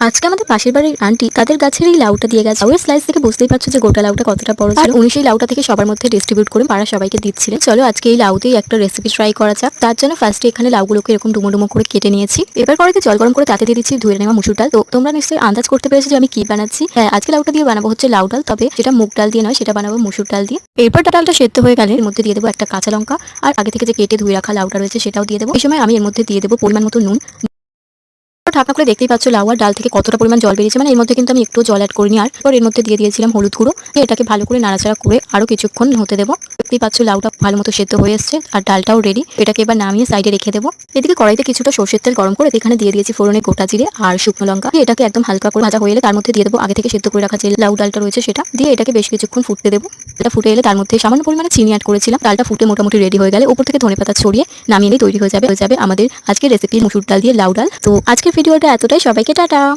আজকে আমাদের পাশের বাড়ির আন্টি তাদের গাছের এই লাউটা দিয়ে গেছে। লাউয়ের স্লাইস থেকে বুঝতেই পারছ যে গোটা লাউটা কতটা বড় আর উনি সেই লাউটা থেকে সবার মধ্যে ডিস্ট্রিবিউট করে পাড়া সবাইকে দিচ্ছিলেন। চলো আজকে এই লাউতেই একটা রেসিপি ট্রাই করা যাক। তার জন্য ফার্স্টে এখানে লাউগুলোকে এরকম ডুমো ডুমো করে কেটে নিয়েছি। এবার কড়াইতে জল গরম করে তাতে দিয়ে দিচ্ছি ধুয়ে নেওয়া মুসুর ডাল। তো তোমরা নিশ্চয়ই আন্দাজ করতে পেরেছ যে আমি কি বানাচ্ছি। হ্যাঁ আজকে লাউটা দিয়ে বানাবো হচ্ছে লাউ ডাল। তবে সেটা মুগ ডাল দিয়ে নয়, সেটা বানাবো মুসুর ডাল দিয়ে। এরপর ডালটা সেদ্ধ হয়ে গেলে এর মধ্যে দিয়ে দেবো একটা কাঁচা লঙ্কা। আর আগে থেকে যে কেটে ধুয়ে রাখা লাউটা রয়েছে সেটাও দিয়ে দেবো। এই সময় আমি এর মধ্যে দিয়ে দেবো পরিমাণ মতো নুন। ঢাকা করে দেখতেই পাচ্ছ লাউ আর ডাল থেকে কতটা পরিমাণ জল বেরিয়েছে। মানে এর মধ্যে কিন্তু আমি একটু জল অ্যাড করিনি আর। পর এর মধ্যে দিয়ে দিয়েছিলাম হলুদ গুঁড়ো। এটাকে ভালো করে নাড়াচাড়া করে আরও কিছুক্ষণ হতে দেবো। দেখতেই পাচ্ছ লাউটা ভালো মতো সেদ্ধ হয়ে এসছে আর ডালটাও রেডি এটাকে এবার নামিয়ে সাইডে রেখে দেবো। এদিকে কড়াইতে কিছুটা সর্ষের তেল গরম করে এখানে দিয়ে দিয়েছি ফোড়নে গোটা জিরে আর শুকনো লঙ্কা। এটাকে একদম হালকা করে ভাজা হয়ে এলে তার মধ্যে দিয়ে দেবো আগে থেকে সেদ্ধ করে রাখা যে লাউ ডালটা রয়েছে সেটা। দিয়ে এটাকে বেশ কিছুক্ষণ ফুটতে দেবো। এটা ফুটে এলে তার মধ্যে সামান্য পরিমাণে চিনি অ্যাড করেছিলাম। ডালটা ফুটে মোটামুটি রেডি হয়ে গেলে উপর থেকে ধনে পাতা ছড়িয়ে নামিয়ে তৈরি হয়ে যাবে। হয়ে যাবে আমাদের আজকের রেসিপি মুসুর ডাল দিয়ে লাউ ডাল। তো আজকের ভিডিওটা এতটাই। সবাইকে টাটা।